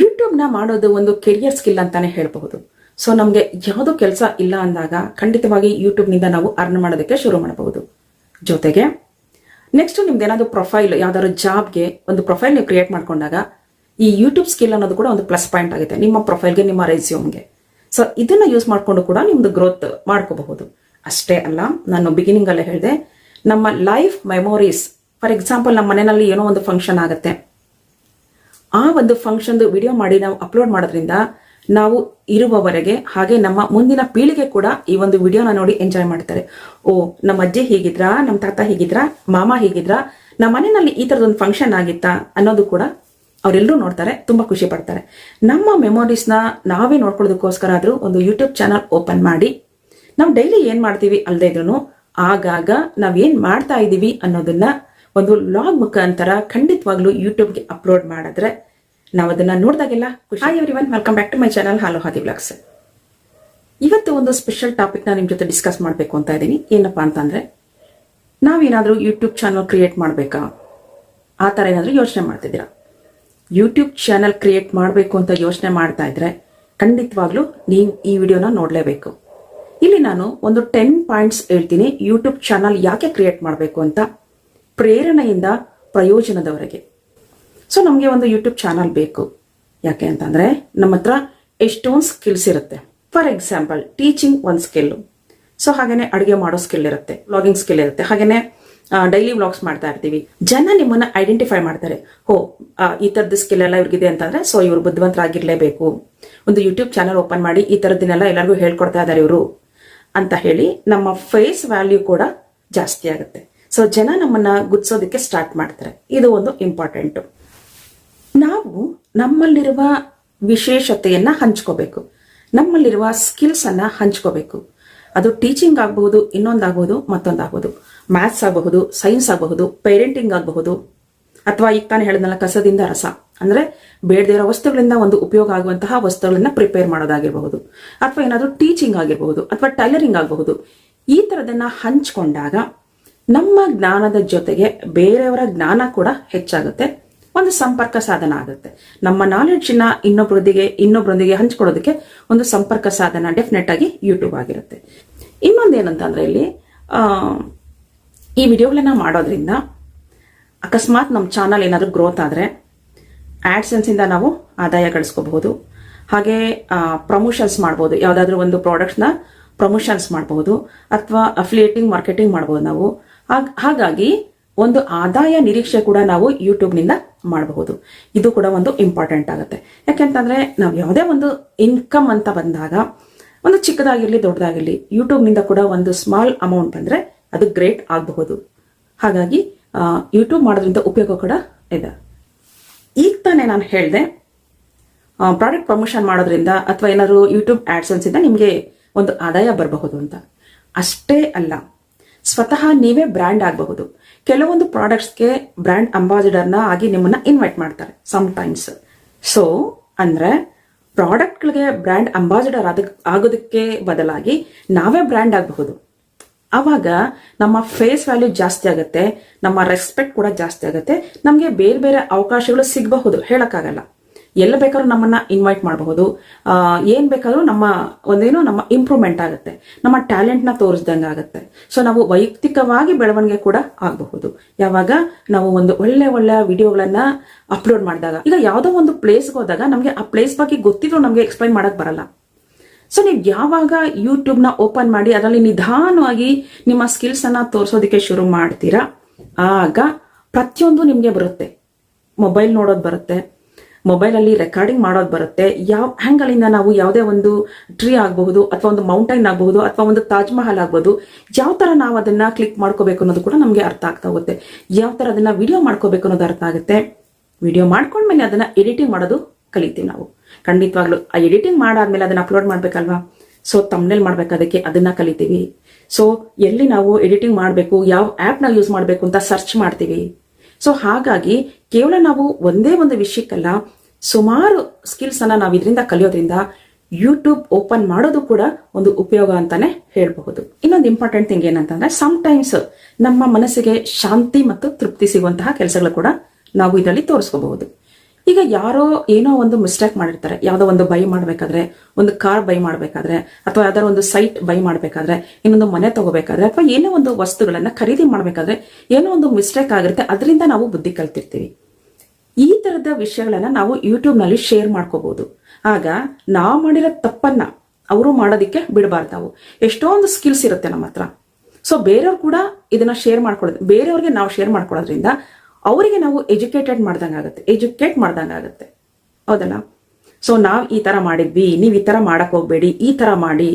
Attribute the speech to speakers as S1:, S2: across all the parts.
S1: ಯೂಟ್ಯೂಬ್ನ ಮಾಡೋದು ಒಂದು career skill ಅಂತಾನೆ ಹೇಳಬಹುದು. ಸೊ, ನಮಗೆ ಯಾವುದೋ ಕೆಲಸ ಇಲ್ಲ ಅಂದಾಗ ಖಂಡಿತವಾಗಿ ಯೂಟ್ಯೂಬ್ನಿಂದ ನಾವು ಅರ್ನ್ ಮಾಡೋದಕ್ಕೆ ಶುರು ಮಾಡಬಹುದು. ಜೊತೆಗೆ ನೆಕ್ಸ್ಟ್ ನಿಮ್ದು ಏನಾದರೂ ಪ್ರೊಫೈಲ್ ಯಾವ್ದಾದ್ರು ಜಾಬ್ಗೆ ಒಂದು ಪ್ರೊಫೈಲ್ ನೀವು ಕ್ರಿಯೇಟ್ ಮಾಡ್ಕೊಂಡಾಗ ಈ ಯೂಟ್ಯೂಬ್ ಸ್ಕಿಲ್ ಅನ್ನೋದು ಕೂಡ ಒಂದು ಪ್ಲಸ್ ಪಾಯಿಂಟ್ ಆಗುತ್ತೆ, ನಿಮ್ಮ ಪ್ರೊಫೈಲ್ಗೆ ನಿಮ್ಮ ರೆಸ್ಯೂಮ್ಗೆ ಸೊ ಇದನ್ನ ಯೂಸ್ ಮಾಡಿಕೊಂಡು ಕೂಡ ನಿಮ್ದು ಗ್ರೋತ್ ಮಾಡ್ಕೋಬಹುದು. ಅಷ್ಟೇ ಅಲ್ಲ, ನಾನು ಬಿಗಿನಿಂಗ್ ಅಲ್ಲೇ ಹೇಳಿದೆ, ನಮ್ಮ ಲೈಫ್ ಮೆಮೊರೀಸ್ ಫಾರ್ ಎಕ್ಸಾಂಪಲ್ ನಮ್ಮ ಮನೆಯಲ್ಲಿ ಏನೋ ಒಂದು ಫಂಕ್ಷನ್ ಆಗುತ್ತೆ. ಆ ಒಂದು ಫಂಕ್ಷನ್ದು ವಿಡಿಯೋ ಮಾಡಿ ನಾವು ಅಪ್ಲೋಡ್ ಮಾಡೋದ್ರಿಂದ ನಾವು ಇರುವವರೆಗೆ ಹಾಗೆ ನಮ್ಮ ಮುಂದಿನ ಪೀಳಿಗೆ ಕೂಡ ಈ ಒಂದು ವಿಡಿಯೋನ ನೋಡಿ ಎಂಜಾಯ್ ಮಾಡ್ತಾರೆ. ಓ, ನಮ್ಮ ಅಜ್ಜಿ ಹೀಗಿದ್ರಾ, ನಮ್ಮ ತಾತ ಹೀಗಿದ್ರಾ, ಮಾಮ ಹೀಗಿದ್ರಾ, ನಮ್ಮ ಮನೆಯಲ್ಲಿ ಈ ತರದೊಂದು ಫಂಕ್ಷನ್ ಆಗಿತ್ತಾ ಅನ್ನೋದು ಕೂಡ ಅವರೆಲ್ಲರೂ ನೋಡ್ತಾರೆ, ತುಂಬಾ ಖುಷಿ ಪಡ್ತಾರೆ. ನಮ್ಮ ಮೆಮೊರೀಸ್ನ ನಾವೇ ನೋಡ್ಕೊಳ್ಳೋದಕ್ಕೋಸ್ಕರ ಆದ್ರೂ ಒಂದು ಯೂಟ್ಯೂಬ್ ಚಾನಲ್ ಓಪನ್ ಮಾಡಿ, ನಾವು ಡೈಲಿ ಏನ್ ಮಾಡ್ತೀವಿ ಅಲ್ಲದೆ ಇದ್ರು ಆಗಾಗ ನಾವೇನ್ ಮಾಡ್ತಾ ಇದೀವಿ ಅನ್ನೋದನ್ನ ಒಂದು ಲಾಗ್ ಮುಖಾಂತರ ಖಂಡಿತವಾಗ್ಲೂ ಯೂಟ್ಯೂಬ್ಗೆ ಅಪ್ಲೋಡ್ ಮಾಡಿದ್ರೆ ನಾವು ಅದನ್ನ ನೋಡಿದಾಗೆಲ್ಲ. Hi everyone welcome back to my channel ಹಾಲು ಹಾದಿ ಬ್ಲಾಗ್ಸ್ ಇವತ್ತು ಒಂದು ಸ್ಪೆಷಲ್ ಟಾಪಿಕ್ ನಿಮ್ಮ ನಿಮ್ ಜೊತೆ ಡಿಸ್ಕಸ್ ಮಾಡಬೇಕು ಅಂತ ಇದ್ದೀನಿ. ಏನಪ್ಪಾ ಅಂತಂದ್ರೆ ನಾವೇನಾದರೂ ಯೂಟ್ಯೂಬ್ ಚಾನಲ್ ಕ್ರಿಯೇಟ್ ಮಾಡಬೇಕಾ? ಆ ಥರ ಏನಾದರೂ ಯೋಚನೆ ಮಾಡ್ತಿದ್ದೀರಾ? ಯೂಟ್ಯೂಬ್ ಚಾನಲ್ ಕ್ರಿಯೇಟ್ ಮಾಡಬೇಕು ಅಂತ ಯೋಚನೆ ಮಾಡ್ತಾ ಇದ್ರೆ ಖಂಡಿತವಾಗ್ಲೂ ನೀವು ಈ ವಿಡಿಯೋನ ನೋಡಲೇಬೇಕು. ಇಲ್ಲಿ ನಾನು ಒಂದು ಟೆನ್ ಪಾಯಿಂಟ್ಸ್ ಹೇಳ್ತೀನಿ. ಯೂಟ್ಯೂಬ್ ಚಾನಲ್ ಯಾಕೆ ಕ್ರಿಯೇಟ್ ಮಾಡಬೇಕು ಅಂತ. ಪ್ರೇರಣೆಯಿಂದ ಪ್ರಯೋಜನದವರೆಗೆ. ಸೊ ನಮಗೆ ಒಂದು ಯೂಟ್ಯೂಬ್ ಚಾನಲ್ ಬೇಕು. ಯಾಕೆ ಅಂತಂದರೆ, ನಮ್ಮ ಹತ್ರ ಎಷ್ಟೊಂದು ಸ್ಕಿಲ್ಸ್ ಇರುತ್ತೆ. ಫಾರ್ ಎಕ್ಸಾಂಪಲ್ ಟೀಚಿಂಗ್ ಒಂದು ಸ್ಕಿಲ್ಲು ಸೊ ಹಾಗೇನೆ ಅಡುಗೆ ಮಾಡೋ ಸ್ಕಿಲ್ ಇರುತ್ತೆ ವ್ಲಾಗಿಂಗ್ ಸ್ಕಿಲ್ ಇರುತ್ತೆ, ಹಾಗೇನೆ ಡೈಲಿ ವ್ಲಾಗ್ಸ್ ಮಾಡ್ತಾ ಇರ್ತೀವಿ. ಜನ ನಿಮ್ಮನ್ನ ಐಡೆಂಟಿಫೈ ಮಾಡ್ತಾರೆ. ಹೋ ಈ ಥರದ ಸ್ಕಿಲ್ ಎಲ್ಲ ಇವ್ರಿಗಿದೆ ಅಂತಂದ್ರೆ ಸೊ ಇವರು ಬುದ್ಧಿವಂತರಾಗಿರ್ಲೇಬೇಕು. ಒಂದು ಯೂಟ್ಯೂಬ್ ಚಾನಲ್ ಓಪನ್ ಮಾಡಿ ಈ ಥರದ್ದನ್ನೆಲ್ಲ ಎಲ್ಲರಿಗೂ ಹೇಳ್ಕೊಡ್ತಾ ಇದ್ದಾರೆ ಇವರು ಅಂತ ಹೇಳಿ, ನಮ್ಮ ಫೇಸ್ ವ್ಯಾಲ್ಯೂ ಕೂಡ ಜಾಸ್ತಿ ಆಗುತ್ತೆ. ಸೊ ಜನ ನಮ್ಮನ್ನ ಗುರ್ಸೋದಕ್ಕೆ ಸ್ಟಾರ್ಟ್ ಮಾಡ್ತಾರೆ. ಇದು ಒಂದು ಇಂಪಾರ್ಟೆಂಟ್ ನಾವು ನಮ್ಮಲ್ಲಿರುವ ವಿಶೇಷತೆಯನ್ನ ಹಂಚ್ಕೋಬೇಕು. ನಮ್ಮಲ್ಲಿರುವ ಸ್ಕಿಲ್ಸ್ ಅನ್ನ ಹಂಚ್ಕೋಬೇಕು. ಅದು ಟೀಚಿಂಗ್ ಆಗಬಹುದು, ಇನ್ನೊಂದಾಗಬಹುದು, ಮತ್ತೊಂದಾಗಬಹುದು. ಮ್ಯಾಥ್ಸ್ ಆಗಬಹುದು ಸೈನ್ಸ್ ಆಗಬಹುದು ಪೇರೆಂಟಿಂಗ್ ಆಗಬಹುದು, ಅಥವಾ ಈಗ ತಾನೇ ಹೇಳಿದ್ನಲ್ಲ, ಕಸದಿಂದ ರಸ. ಅಂದ್ರೆ ಬೇಡದಿರೋ ವಸ್ತುಗಳಿಂದ ಒಂದು ಉಪಯೋಗ ಆಗುವಂತಹ ವಸ್ತುಗಳನ್ನ ಪ್ರಿಪೇರ್ ಮಾಡೋದಾಗಿರಬಹುದು. ಅಥವಾ ಏನಾದರೂ ಟೀಚಿಂಗ್ ಆಗಿರಬಹುದು, ಅಥವಾ ಟೈಲರಿಂಗ್ ಆಗಬಹುದು. ಈ ತರದನ್ನ ಹಂಚ್ಕೊಂಡಾಗ ನಮ್ಮ ಜ್ಞಾನದ ಜೊತೆಗೆ ಬೇರೆಯವರ ಜ್ಞಾನ ಕೂಡ ಹೆಚ್ಚಾಗುತ್ತೆ. ಒಂದು ಸಂಪರ್ಕ ಸಾಧನ ಆಗುತ್ತೆ. ನಮ್ಮ ನಾಲೆಡ್ಜ್ನ ಇನ್ನೊಬ್ಬರೊಂದಿಗೆ ಇನ್ನೊಬ್ಬರೊಂದಿಗೆ ಹಂಚ್ಕೊಳ್ಳೋದಕ್ಕೆ ಒಂದು ಸಂಪರ್ಕ ಸಾಧನ ಡೆಫಿನೆಟ್ ಆಗಿ ಯೂಟ್ಯೂಬ್ ಆಗಿರುತ್ತೆ. ಇನ್ನೊಂದೇನಂತಂದ್ರೆ ಇಲ್ಲಿ ಆ, ಈ ವಿಡಿಯೋಗಳನ್ನ ಮಾಡೋದ್ರಿಂದ ಅಕಸ್ಮಾತ್ ನಮ್ಮ ಚಾನಲ್ ಏನಾದರೂ ಗ್ರೋತ್ ಆದರೆ ಇಂದ ನಾವು ಆದಾಯ ಗಳಿಸ್ಕೋಬಹುದು. ಹಾಗೆ ಪ್ರಮೋಷನ್ಸ್ ಮಾಡ್ಬೋದು. ಯಾವುದಾದ್ರೂ ಒಂದು ಪ್ರಾಡಕ್ಟ್ಸ್ನ ಪ್ರಮೋಷನ್ಸ್ ಮಾಡಬಹುದು ಅಥವಾ ಅಫಿಲಿಯೇಟಿಂಗ್ ಮಾರ್ಕೆಟಿಂಗ್ ಮಾಡ್ಬೋದು ನಾವು. ಹಾಗಾಗಿ ಒಂದು ಆದಾಯ ನಿರೀಕ್ಷೆ ಕೂಡ ನಾವು ಯೂಟ್ಯೂಬ್ನಿಂದ ಮಾಡಬಹುದು. ಇದು ಕೂಡ ಒಂದು ಇಂಪಾರ್ಟೆಂಟ್ ಆಗುತ್ತೆ. ಯಾಕೆಂತಂದ್ರೆ ನಾವು ಯಾವುದೇ ಒಂದು ಇನ್ಕಮ್ ಅಂತ ಬಂದಾಗ, ಒಂದು ಚಿಕ್ಕದಾಗಿರಲಿ ದೊಡ್ಡದಾಗಿರಲಿ ಯೂಟ್ಯೂಬ್ನಿಂದ ಕೂಡ ಒಂದು ಸ್ಮಾಲ್ ಅಮೌಂಟ್ ಬಂದ್ರೆ ಅದು ಗ್ರೇಟ್ ಆಗಬಹುದು. ಹಾಗಾಗಿ ಯೂಟ್ಯೂಬ್ ಮಾಡೋದ್ರಿಂದ ಉಪಯೋಗ ಕೂಡ ಇದೆ. ಈಗ ತಾನೇ ನಾನು ಹೇಳಿದೆ ಪ್ರಾಡಕ್ಟ್ ಪ್ರಮೋಷನ್ ಮಾಡೋದ್ರಿಂದ ಅಥವಾ ಏನಾದ್ರು ಯೂಟ್ಯೂಬ್ ಆ್ಯಡ್ಸನ್ಸಿಂದ ನಿಮಗೆ ಒಂದು ಆದಾಯ ಬರಬಹುದು ಅಂತ. ಅಷ್ಟೇ ಅಲ್ಲ ಸ್ವತಃ ನೀವೇ ಬ್ರ್ಯಾಂಡ್ ಆಗಬಹುದು. ಕೆಲವೊಂದು ಪ್ರಾಡಕ್ಟ್ಸ್ಗೆ ಬ್ರ್ಯಾಂಡ್ ಅಂಬಾಸಿಡರ್ನ ಆಗಿ ನಿಮ್ಮನ್ನ ಇನ್ವೈಟ್ ಮಾಡ್ತಾರೆ ಸಮ್ ಟೈಮ್ಸ್ ಸೊ ಅಂದ್ರೆ ಪ್ರಾಡಕ್ಟ್ಗಳಿಗೆ ಬ್ರ್ಯಾಂಡ್ ಅಂಬಾಸಿಡರ್ ಆಗೋದಕ್ಕೆ ಬದಲಾಗಿ ನಾವೇ ಬ್ರ್ಯಾಂಡ್ ಆಗಬಹುದು. ಆವಾಗ ನಮ್ಮ ಫೇಸ್ ವ್ಯಾಲ್ಯೂ ಜಾಸ್ತಿ ಆಗುತ್ತೆ, ನಮ್ಮ ರೆಸ್ಪೆಕ್ಟ್ ಕೂಡ ಜಾಸ್ತಿ ಆಗುತ್ತೆ, ನಮಗೆ ಬೇರೆ ಬೇರೆ ಅವಕಾಶಗಳು ಸಿಗಬಹುದು ಹೇಳಕ್ಕಾಗಲ್ಲ. ಎಲ್ಲ ಬೇಕಾದ್ರೂ ನಮ್ಮನ್ನ ಇನ್ವೈಟ್ ಮಾಡಬಹುದು. ಏನ್ ಬೇಕಾದ್ರೂ ನಮ್ಮ ಒಂದೇನು ನಮ್ಮ ಇಂಪ್ರೂವ್ಮೆಂಟ್ ಆಗುತ್ತೆ. ನಮ್ಮ ಟ್ಯಾಲೆಂಟ್ನ ತೋರಿಸ್ದಂಗೆ ಆಗುತ್ತೆ. ಸೊ ನಾವು ವೈಯಕ್ತಿಕವಾಗಿ ಬೆಳವಣಿಗೆ ಕೂಡ ಆಗಬಹುದು. ಯಾವಾಗ? ನಾವು ಒಂದು ಒಳ್ಳೆ ಒಳ್ಳೆ ವಿಡಿಯೋಗಳನ್ನ ಅಪ್ಲೋಡ್ ಮಾಡಿದಾಗ. ಈಗ ಯಾವುದೋ ಒಂದು ಪ್ಲೇಸ್ಗೆ ಹೋದಾಗ ನಮಗೆ ಆ ಪ್ಲೇಸ್ ಬಗ್ಗೆ ಗೊತ್ತಿದ್ರು ನಮಗೆ ಎಕ್ಸ್ಪ್ಲೈನ್ ಮಾಡಕ್ ಬರಲ್ಲ. ಸೊ ನೀವು ಯಾವಾಗ ಯೂಟ್ಯೂಬ್ನ ಓಪನ್ ಮಾಡಿ ಅದರಲ್ಲಿ ನಿಧಾನವಾಗಿ ನಿಮ್ಮ ಸ್ಕಿಲ್ಸ್ ಅನ್ನ ತೋರಿಸೋದಕ್ಕೆ ಶುರು ಮಾಡ್ತೀರಾ? ಆಗ ಪ್ರತಿಯೊಂದು ನಿಮಗೆ ಬರುತ್ತೆ. ಮೊಬೈಲ್ ನೋಡೋದು ಬರುತ್ತೆ. ಮೊಬೈಲಲ್ಲಿ ರೆಕಾರ್ಡಿಂಗ್ ಮಾಡೋದು ಬರುತ್ತೆ. ಯಾವ ಆ್ಯಂಗಲಿಂದ ನಾವು ಯಾವುದೇ ಒಂದು ಟ್ರೀ ಆಗಬಹುದು ಅಥವಾ ಒಂದು ಮೌಂಟೈನ್ ಆಗಬಹುದು ಅಥವಾ ಒಂದು ತಾಜ್ ಮಹಲ್ ಆಗ್ಬೋದು ಯಾವ ಥರ ನಾವು ಅದನ್ನ ಕ್ಲಿಕ್ ಮಾಡ್ಕೋಬೇಕು ಅನ್ನೋದು ಕೂಡ ನಮಗೆ ಅರ್ಥ ಆಗ್ತಾ ಹೋಗುತ್ತೆ. ಯಾವ ಥರ ಅದನ್ನ ವಿಡಿಯೋ ಮಾಡ್ಕೋಬೇಕು ಅನ್ನೋದು ಅರ್ಥ ಆಗುತ್ತೆ. ವಿಡಿಯೋ ಮಾಡ್ಕೊಂಡ್ಮೇಲೆ ಅದನ್ನ ಎಡಿಟಿಂಗ್ ಮಾಡೋದು ಕಲಿತೀವಿ ನಾವು. ಖಂಡಿತವಾಗ್ಲೂ ಆ ಎಡಿಟಿಂಗ್ ಮಾಡಾದ್ಮೇಲೆ ಅದನ್ನ ಅಪ್ಲೋಡ್ ಮಾಡ್ಬೇಕಲ್ವಾ? ಸೊ ತಮ್ಮನೇಲ್ ಮಾಡ್ಬೇಕು ಅದಕ್ಕೆ, ಅದನ್ನ ಕಲಿತೀವಿ. ಸೊ ಎಲ್ಲಿ ನಾವು ಎಡಿಟಿಂಗ್ ಮಾಡಬೇಕು, ಯಾವ ಆ್ಯಪ್ನ ಯೂಸ್ ಮಾಡಬೇಕು ಅಂತ ಸರ್ಚ್ ಮಾಡ್ತೀವಿ. ಸೊ ಹಾಗಾಗಿ ಕೇವಲ ನಾವು ಒಂದೇ ಒಂದು ವಿಷಯಕ್ಕಲ್ಲ, ಸುಮಾರು ಸ್ಕಿಲ್ಸ್ ಅನ್ನ ನಾವು ಇದರಿಂದ ಕಲಿಯೋದ್ರಿಂದ ಯೂಟ್ಯೂಬ್ ಓಪನ್ ಮಾಡೋದು ಕೂಡ ಒಂದು ಉಪಯೋಗ ಅಂತಾನೆ ಹೇಳಬಹುದು. ಇನ್ನೊಂದು ಇಂಪಾರ್ಟೆಂಟ್ ಥಿಂಗ್ ಏನಂತಂದ್ರೆ ಸಮ್ ಟೈಮ್ಸ್ ನಮ್ಮ ಮನಸ್ಸಿಗೆ ಶಾಂತಿ ಮತ್ತು ತೃಪ್ತಿ ಸಿಗುವಂತಹ ಕೆಲಸಗಳು ಕೂಡ ನಾವು ಇದರಲ್ಲಿ ತೋರಿಸ್ಕೋಬಹುದು. ಈಗ ಯಾರೋ ಏನೋ ಒಂದು ಮಿಸ್ಟೇಕ್ ಮಾಡಿರ್ತಾರೆ. ಯಾವುದೋ ಒಂದು ಬೈ ಮಾಡಬೇಕಾದ್ರೆ, ಒಂದು ಕಾರ್ ಬೈ ಮಾಡಬೇಕಾದ್ರೆ, ಅಥವಾ ಯಾವ್ದಾದ್ರು ಒಂದು ಸೈಟ್ ಬೈ ಮಾಡಬೇಕಾದ್ರೆ, ಇನ್ನೊಂದು ಮನೆ ತಗೋಬೇಕಾದ್ರೆ, ಅಥವಾ ಏನೋ ಒಂದು ವಸ್ತುಗಳನ್ನ ಖರೀದಿ ಮಾಡಬೇಕಾದ್ರೆ ಏನೋ ಒಂದು ಮಿಸ್ಟೇಕ್ ಆಗಿರುತ್ತೆ. ಅದರಿಂದ ನಾವು ಬುದ್ಧಿ ಕಲ್ತಿರ್ತೀವಿ. ಈ ತರದ ವಿಷಯಗಳನ್ನ ನಾವು ಯೂಟ್ಯೂಬ್ನಲ್ಲಿ ಶೇರ್ ಮಾಡ್ಕೋಬಹುದು ಆಗ ನಾವು ಮಾಡಿರೋ ತಪ್ಪನ್ನ ಅವರು ಮಾಡೋದಕ್ಕೆ ಬಿಡಬಾರ್ದು ಎಷ್ಟೊಂದು ಸ್ಕಿಲ್ಸ್ ಇರುತ್ತೆ ನಮ್ಮ ಹತ್ರ. ಸೊ ಬೇರೆಯವ್ರು ಕೂಡ ಇದನ್ನ ಶೇರ್ ಮಾಡ್ಕೊಳ್ಳೋದು ಬೇರೆಯವ್ರಿಗೆ ನಾವು ಶೇರ್ ಮಾಡ್ಕೊಳ್ಳೋದ್ರಿಂದ ಅವರಿಗೆ ನಾವು ಎಜುಕೇಟೆಡ್ ಮಾಡ್ದಂಗಾಗುತ್ತೆ ಎಜುಕೇಟ್ ಮಾಡ್ದಂಗಾಗುತ್ತೆ ಹೌದಲ್ಲ? ಸೊ ನಾವ್ ಈ ತರ ಮಾಡಿದ್ವಿ, ನೀವು ಈ ಥರ ಮಾಡಕ್ಕೆ ಹೋಗ್ಬೇಡಿ, ಈ ತರ ಮಾಡಿ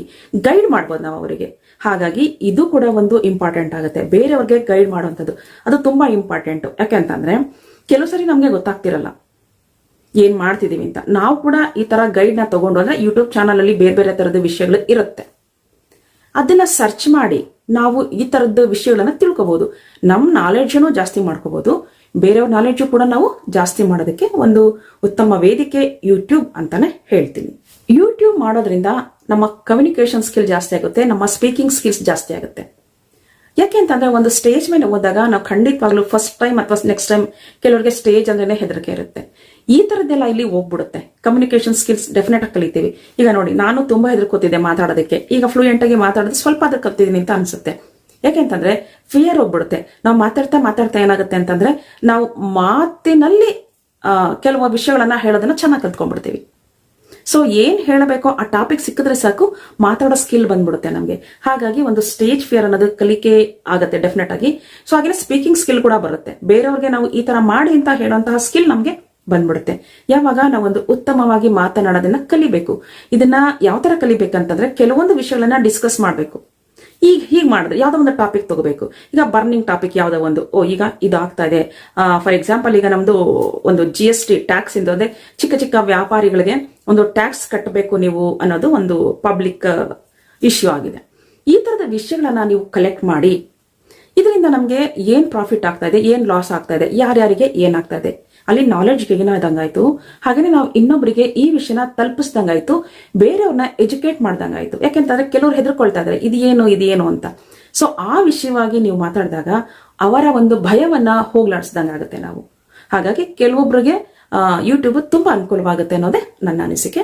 S1: ಗೈಡ್ ಮಾಡ್ಬೋದು ನಾವು ಅವರಿಗೆ. ಹಾಗಾಗಿ ಇದು ಕೂಡ ಒಂದು ಇಂಪಾರ್ಟೆಂಟ್ ಆಗುತ್ತೆ. ಬೇರೆಯವ್ರಿಗೆ ಗೈಡ್ ಮಾಡುವಂಥದ್ದು, ಅದು ತುಂಬಾ ಇಂಪಾರ್ಟೆಂಟ್ ಯಾಕೆಂತಂದ್ರೆ ಕೆಲವು ಸರಿ ನಮ್ಗೆ ಗೊತ್ತಾಗ್ತಿರಲ್ಲ. ಏನ್ ಮಾಡ್ತಿದೀವಿ ಅಂತ. ನಾವು ಕೂಡ ಈ ತರ ಗೈಡ್ನ ತಗೊಂಡು ಅಂದ್ರೆ ಯೂಟ್ಯೂಬ್ ಚಾನಲಲ್ಲಿ ಬೇರೆ ಬೇರೆ ತರದ ವಿಷಯಗಳು ಇರುತ್ತೆ. ಅದನ್ನ ಸರ್ಚ್ ಮಾಡಿ ನಾವು ಈ ತರದ ವಿಷಯಗಳನ್ನು ತಿಳ್ಕೊಬಹುದು ನಮ್ಮ ನಾಲೆಡ್ಜನ್ನು ಜಾಸ್ತಿ ಮಾಡ್ಕೋಬಹುದು ಬೇರೆಯವ್ರ ನಾಲೆಡ್ಜು ಕೂಡ ನಾವು ಜಾಸ್ತಿ ಮಾಡೋದಕ್ಕೆ ಒಂದು ಉತ್ತಮ ವೇದಿಕೆ ಯೂಟ್ಯೂಬ್ ಅಂತಾನೆ ಹೇಳ್ತೀನಿ. ಯೂಟ್ಯೂಬ್ ಮಾಡೋದ್ರಿಂದ ನಮ್ಮ ಕಮ್ಯುನಿಕೇಶನ್ ಸ್ಕಿಲ್ ಜಾಸ್ತಿ ಆಗುತ್ತೆ, ನಮ್ಮ ಸ್ಪೀಕಿಂಗ್ ಸ್ಕಿಲ್ಸ್ ಜಾಸ್ತಿ ಆಗುತ್ತೆ. ಯಾಕೆ ಅಂತಂದ್ರೆ ಒಂದು ಸ್ಟೇಜ್ ಮೇಲೆ ಹೋದಾಗ ನಾವು ಖಂಡಿತವಾಗ್ಲೂ ಫಸ್ಟ್ ಟೈಮ್ ಅಥವಾ ನೆಕ್ಸ್ಟ್ ಟೈಮ್ ಕೆಲವರಿಗೆ ಸ್ಟೇಜ್ ಅಂದ್ರೆ ಹೆದರಿಕೆ ಇರುತ್ತೆ. ಈ ತರದ್ದೆಲ್ಲ ಇಲ್ಲಿ ಹೋಗ್ಬಿಡುತ್ತೆ. ಕಮ್ಯುನಿಕೇಶನ್ ಸ್ಕಿಲ್ಸ್ ಡೆಫಿನೆಟ್ ಆಗಿ ಕಲಿತೀವಿ. ಈಗ ನೋಡಿ, ನಾನು ತುಂಬಾ ಹೆದರ್ಕೋತಿದ್ದೆ ಮಾತಾಡೋದಕ್ಕೆ. ಈಗ ಫ್ಲೂಯೆಂಟ್ ಆಗಿ ಮಾತಾಡೋದು ಸ್ವಲ್ಪ ಅದಕ್ಕೆ ಕಲ್ತಿದ್ದೀನಿ ಅಂತ ಅನ್ಸುತ್ತೆ. ಯಾಕೆಂತಂದ್ರೆ ಫಿಯರ್ ಹೋಗ್ಬಿಡುತ್ತೆ. ನಾವು ಮಾತಾಡ್ತಾ ಮಾತಾಡ್ತಾ ಏನಾಗುತ್ತೆ ಅಂತಂದ್ರೆ ನಾವು ಮಾತಿನಲ್ಲಿ ಕೆಲವು ವಿಷಯಗಳನ್ನ ಹೇಳೋದನ್ನ ಚೆನ್ನಾಗಿ ಕಲ್ತ್ಕೊಂಡ್ಬಿಡ್ತೀವಿ. ಸೊ ಏನ್ ಹೇಳಬೇಕೋ ಆ ಟಾಪಿಕ್ ಸಿಕ್ಕಿದ್ರೆ ಸಾಕು, ಮಾತಾಡೋ ಸ್ಕಿಲ್ ಬಂದ್ಬಿಡುತ್ತೆ ನಮಗೆ. ಹಾಗಾಗಿ ಒಂದು ಸ್ಟೇಜ್ ಫಿಯರ್ ಅನ್ನೋದು ಕಲಿಕೆ ಆಗುತ್ತೆ ಡೆಫಿನೆಟ್ ಆಗಿ. ಸೊ ಹಾಗೆ ಸ್ಪೀಕಿಂಗ್ ಸ್ಕಿಲ್ ಕೂಡ ಬರುತ್ತೆ. ಬೇರೆಯವ್ರಿಗೆ ನಾವು ಈ ತರ ಮಾಡಿ ಅಂತ ಹೇಳುವಂತಹ ಸ್ಕಿಲ್ ನಮಗೆ ಬಂದ್ಬಿಡುತ್ತೆ. ಯಾವಾಗ ನಾವೊಂದು ಉತ್ತಮವಾಗಿ ಮಾತನಾಡೋದನ್ನ ಕಲಿಬೇಕು. ಇದನ್ನ ಯಾವ ತರ ಕಲಿಬೇಕಂತಂದ್ರೆ ಕೆಲವೊಂದು ವಿಷಯಗಳನ್ನ ಡಿಸ್ಕಸ್ ಮಾಡಬೇಕು. ಈಗ ಹೀಗೆ ಮಾಡಿದ್ರೆ ಯಾವ್ದೋ ಒಂದು ಟಾಪಿಕ್ ತಗೋಬೇಕು. ಈಗ ಬರ್ನಿಂಗ್ ಟಾಪಿಕ್ ಯಾವ್ದೋ ಒಂದು. ಓ, ಈಗ ಇದಾಗ್ತಾ ಇದೆ. ಫಾರ್ ಎಕ್ಸಾಂಪಲ್ ಈಗ ನಮ್ದು ಒಂದು ಜಿ ಎಸ್ ಟಿ ಟ್ಯಾಕ್ಸ್ ಇಂದ ಅಂದ್ರೆ ಚಿಕ್ಕ ಚಿಕ್ಕ ವ್ಯಾಪಾರಿಗಳಿಗೆ ಒಂದು ಟ್ಯಾಕ್ಸ್ ಕಟ್ಟಬೇಕು ನೀವು ಅನ್ನೋದು ಒಂದು ಪಬ್ಲಿಕ್ ಇಶ್ಯೂ ಆಗಿದೆ. ಈ ತರದ ವಿಷಯಗಳನ್ನ ನೀವು ಕಲೆಕ್ಟ್ ಮಾಡಿ. ಇದರಿಂದ ನಮಗೆ ಏನ್ ಪ್ರಾಫಿಟ್ ಆಗ್ತಾ ಇದೆ, ಏನ್ ಲಾಸ್ ಆಗ್ತಾ ಇದೆ, ಯಾರ್ಯಾರಿಗೆ ಏನಾಗ್ತಾ ಇದೆ. ಅಲ್ಲಿ ನಾಲೆಡ್ಜ್ ಗೇನ್ ಆದಂಗಾಯ್ತು ಹಾಗೇನೆ ನಾವು ಇನ್ನೊಬ್ಬರಿಗೆ ಈ ವಿಷಯನ ತಲುಪಿಸ್ದಂಗಾಯ್ತು ಬೇರೆಯವ್ರನ್ನ ಎಜುಕೇಟ್ ಮಾಡ್ದಂಗಾಯ್ತು. ಯಾಕೆಂತಂದ್ರೆ ಕೆಲವ್ರು ಹೆದರ್ಕೊಳ್ತಾ ಇದಾರೆ ಇದೇನು ಇದೇನು ಅಂತ. ಸೊ ಆ ವಿಷಯವಾಗಿ ನೀವು ಮಾತಾಡಿದಾಗ ಅವರ ಒಂದು ಭಯವನ್ನ ಹೋಗ್ಲಾಡಿಸ್ದಂಗಾಗುತ್ತೆ ನಾವು. ಹಾಗಾಗಿ ಕೆಲವೊಬ್ಬರಿಗೆ ಯೂಟ್ಯೂಬ್ ತುಂಬಾ ಅನುಕೂಲವಾಗುತ್ತೆ ಅನ್ನೋದೇ ನನ್ನ ಅನಿಸಿಕೆ.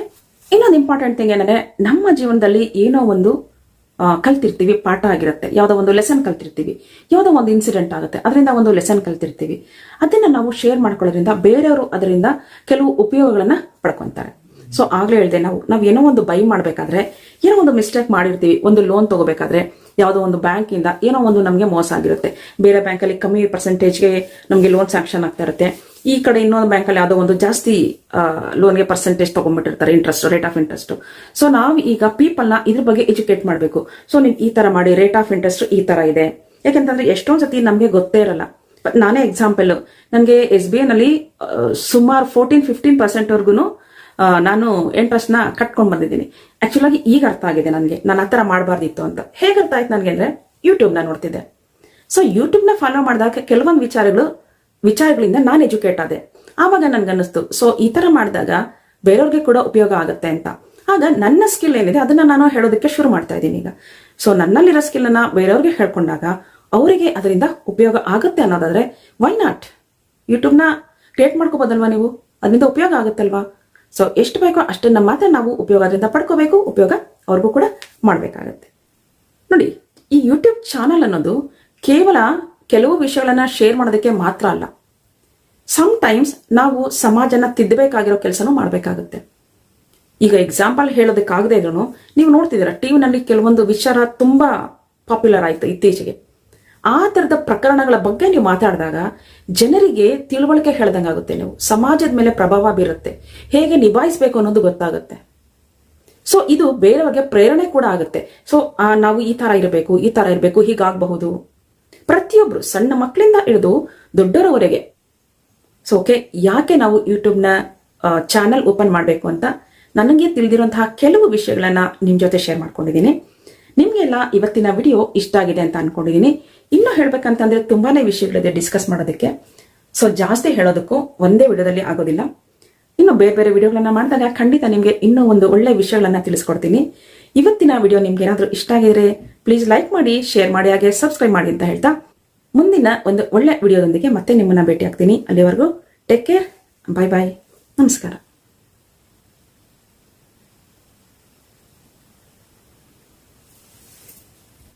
S1: ಇನ್ನೊಂದು ಇಂಪಾರ್ಟೆಂಟ್ ಥಿಂಗ್ ಏನಂದ್ರೆ, ನಮ್ಮ ಜೀವನದಲ್ಲಿ ಏನೋ ಒಂದು ಕಲ್ತಿರ್ತೀವಿ, ಪಾಠ ಆಗಿರುತ್ತೆ. ಯಾವುದೋ ಒಂದು ಲೆಸನ್ ಕಲ್ತಿರ್ತೀವಿ. ಯಾವುದೋ ಒಂದು ಇನ್ಸಿಡೆಂಟ್ ಆಗುತ್ತೆ. ಅದರಿಂದ ಒಂದು ಲೆಸನ್ ಕಲ್ತಿರ್ತೀವಿ. ಅದನ್ನ ನಾವು ಶೇರ್ ಮಾಡ್ಕೊಳ್ಳೋದ್ರಿಂದ ಬೇರೆಯವರು ಅದರಿಂದ ಕೆಲವು ಉಪಯೋಗಗಳನ್ನ ಪಡ್ಕೊಂತಾರೆ. ಸೊ ಆಗ್ಲೇ ಹೇಳಿದೆ, ನಾವು ನಾವು ಏನೋ ಒಂದು ಬೈ ಮಾಡ್ಬೇಕಾದ್ರೆ, ಏನೋ ಒಂದು ಮಿಸ್ಟೇಕ್ ಮಾಡಿರ್ತೀವಿ, ಒಂದು ಲೋನ್ ತಗೋಬೇಕಾದ್ರೆ, ಯಾವುದೋ ಒಂದು ಬ್ಯಾಂಕ್ ಇಂದ ಏನೋ ಒಂದು ನಮಗೆ ಮೋಸ ಆಗಿರುತ್ತೆ. ಬೇರೆ ಬ್ಯಾಂಕಲ್ಲಿ ಕಮ್ಮಿ ಪರ್ಸೆಂಟೇಜ್ಗೆ ನಮಗೆ ಲೋನ್ ಸ್ಯಾಂಕ್ಷನ್ ಆಗ್ತಾ ಇರುತ್ತೆ. ಈ ಕಡೆ ಇನ್ನೊಂದು ಬ್ಯಾಂಕಲ್ಲಿ ಯಾವುದೋ ಒಂದು ಜಾಸ್ತಿ ಲೋನ್ಗೆ percentage ತಗೊಂಡ್ಬಿಟ್ಟಿರ್ತಾರೆ interest rate of interest so ನಾವು ಈಗ ಪೀಪಲ್ನ ಇದ್ರ ಬಗ್ಗೆ ಎಜುಕೇಟ್ ಮಾಡಬೇಕು. ಸೊ ನೀವು ಈ ತರ ಮಾಡಿ ರೇಟ್ ಆಫ್ ಇಂಟ್ರೆಸ್ಟ್ ಈ ತರ ಇದೆ. ಯಾಕೆಂತಂದ್ರೆ ಎಷ್ಟೊಂದ್ ಸತಿ ನಮಗೆ ಗೊತ್ತೇ ಇರಲ್ಲ. ನಾನೇ ಎಕ್ಸಾಂಪಲ್ ನನಗೆ ಎಸ್ ಬಿ ಐ ನಲ್ಲಿ ಸುಮಾರು ಫೋರ್ಟೀನ್ ಫಿಫ್ಟೀನ್ ಪರ್ಸೆಂಟ್ ವರ್ಗುನು ನಾನು ಇಂಟ್ರೆಸ್ಟ್ನ ಕಟ್ಕೊಂಡ್ ಬಂದಿದ್ದೀನಿ. ಆಕ್ಚುಲ್ ಆಗಿ ಈಗ ಅರ್ಥ ಆಗಿದೆ ನನಗೆ. ನಾನು ಆ ಥರ ಮಾಡಬಾರ್ದಿತ್ತು ಅಂತ. ಹೇಗೆ ಅರ್ಥ ಆಯ್ತು ನನಗೆ ಅಂದರೆ ಯೂಟ್ಯೂಬ್ನ ನೋಡ್ತಿದ್ದೆ. ಸೊ ಯೂಟ್ಯೂಬ್ನ ಫಾಲೋ ಮಾಡಿದಾಗ ಕೆಲವೊಂದು ವಿಚಾರಗಳು, ವಿಚಾರಗಳಿಂದ ನಾನು ಎಜುಕೇಟ್ ಆದೆ. ಆವಾಗ ನನ್ಗನ್ನಿಸ್ತು. ಸೊ ಈ ಥರ ಮಾಡಿದಾಗ ಬೇರೆಯವ್ರಿಗೆ ಕೂಡ ಉಪಯೋಗ ಆಗುತ್ತೆ ಅಂತ. ಆಗ ನನ್ನ ಸ್ಕಿಲ್ ಏನಿದೆ, ಅದನ್ನ ನಾನು ಹೇಳೋದಕ್ಕೆ ಶುರು ಮಾಡ್ತಾ ಇದ್ದೀನಿ ಈಗ. ಸೊ ನನ್ನಲ್ಲಿರೋ ಸ್ಕಿಲ್ ಅನ್ನ ಬೇರೆಯವ್ರಿಗೆ ಹೇಳ್ಕೊಂಡಾಗ, ಅವರಿಗೆ ಅದರಿಂದ ಉಪಯೋಗ ಆಗುತ್ತೆ ಅನ್ನೋದಾದ್ರೆ ವೈ ನಾಟ್ ಯೂಟ್ಯೂಬ್ನ ಕ್ರಿಯೇಟ್ ಮಾಡ್ಕೋಬೋದಲ್ವಾ ನೀವು? ಅದರಿಂದ ಉಪಯೋಗ ಆಗುತ್ತಲ್ವಾ? ಸೊ ಎಷ್ಟು ಬೇಕೋ ಅಷ್ಟನ್ನು ಮಾತ್ರ ನಾವು ಉಪಯೋಗದಿಂದ ಪಡ್ಕೋಬೇಕು, ಉಪಯೋಗ ಅವ್ರಿಗೂ ಕೂಡ ಮಾಡಬೇಕಾಗತ್ತೆ. ನೋಡಿ, ಈ ಯೂಟ್ಯೂಬ್ ಚಾನಲ್ ಅನ್ನೋದು ಕೇವಲ ಕೆಲವು ವಿಷಯಗಳನ್ನು ಶೇರ್ ಮಾಡೋದಕ್ಕೆ ಮಾತ್ರ ಅಲ್ಲ. ಸಮ್ ಟೈಮ್ಸ್ ನಾವು ಸಮಾಜನ ತಿದ್ದಬೇಕಾಗಿರೋ ಕೆಲಸನೂ ಮಾಡಬೇಕಾಗುತ್ತೆ. ಈಗ ಎಕ್ಸಾಂಪಲ್ ಹೇಳೋದಕ್ಕಾಗದೇ ಇದ್ರು ನೀವು ನೋಡ್ತಿದ್ದೀರಾ ಟಿವಿನಲ್ಲಿ ಕೆಲವೊಂದು ವಿಚಾರ ತುಂಬಾ ಪಾಪ್ಯುಲರ್ ಆಯ್ತು ಇತ್ತೀಚೆಗೆ. ಆ ಥರದ ಪ್ರಕರಣಗಳ ಬಗ್ಗೆ ನೀವು ಮಾತಾಡಿದಾಗ ಜನರಿಗೆ ತಿಳುವಳಿಕೆ ಹೇಳ್ದಂಗಾಗುತ್ತೆ ನೀವು. ಸಮಾಜದ ಮೇಲೆ ಪ್ರಭಾವ ಬೀರುತ್ತೆ. ಹೇಗೆ ನಿಭಾಯಿಸಬೇಕು ಅನ್ನೋದು ಗೊತ್ತಾಗುತ್ತೆ. ಸೊ ಇದು ಬೇರೆಯವ್ರಿಗೆ ಪ್ರೇರಣೆ ಕೂಡ ಆಗುತ್ತೆ. ಸೊ ನಾವು ಈ ತರ ಇರಬೇಕು, ಈ ತರ ಇರಬೇಕು, ಹೀಗಾಗಬಹುದು. ಪ್ರತಿಯೊಬ್ಬರು ಸಣ್ಣ ಮಕ್ಕಳಿಂದ ಹಿಡಿದು ದೊಡ್ಡರವರೆಗೆ ಸೊ ಓಕೆ ಯಾಕೆ ನಾವು ಯೂಟ್ಯೂಬ್ನ ಚಾನಲ್ ಓಪನ್ ಮಾಡಬೇಕು ಅಂತ ನನಗೆ ತಿಳಿದಿರುವಂತಹ ಕೆಲವು ವಿಷಯಗಳನ್ನ ನಿಮ್ ಜೊತೆ ಶೇರ್ ಮಾಡ್ಕೊಂಡಿದ್ದೀನಿ. ನಿಮ್ಗೆಲ್ಲ ಇವತ್ತಿನ ವಿಡಿಯೋ ಇಷ್ಟ ಆಗಿದೆ ಅಂತ ಅನ್ಕೊಂಡಿದ್ದೀನಿ. ಇನ್ನು ಹೇಳ್ಬೇಕಂತಂದ್ರೆ ತುಂಬಾನೇ ವಿಷಯಗಳಿದೆ ಡಿಸ್ಕಸ್ ಮಾಡೋದಕ್ಕೆ. ಸೊ ಜಾಸ್ತಿ ಹೇಳೋದಕ್ಕೂ ಒಂದೇ ವಿಡಿಯೋದಲ್ಲಿ ಆಗೋದಿಲ್ಲ. ಇನ್ನು ಬೇರೆ ಬೇರೆ ವಿಡಿಯೋಗಳನ್ನ ಮಾಡಿದಾಗ ಖಂಡಿತ ನಿಮಗೆ ಇನ್ನೂ ಒಂದು ಒಳ್ಳೆ ವಿಷಯಗಳನ್ನ ತಿಳಿಸ್ಕೊಡ್ತೀನಿ. ಇವತ್ತಿನ ವಿಡಿಯೋ ನಿಮ್ಗೆ ಏನಾದರೂ ಇಷ್ಟ ಆಗಿದ್ರೆ ಪ್ಲೀಸ್ ಲೈಕ್ ಮಾಡಿ ಶೇರ್ ಮಾಡಿ, ಹಾಗೆ ಸಬ್ಸ್ಕ್ರೈಬ್ ಮಾಡಿ ಅಂತ ಹೇಳ್ತಾ. ಮುಂದಿನ ಒಂದು ಒಳ್ಳೆ ವಿಡಿಯೋದೊಂದಿಗೆ ಮತ್ತೆ ನಿಮ್ಮನ್ನ ಭೇಟಿ ಆಗ್ತೀನಿ ಅಲ್ಲಿವರೆಗೂ ಟೇಕ್ ಕೇರ್ ಬಾಯ್ ಬಾಯ್ ನಮಸ್ಕಾರ.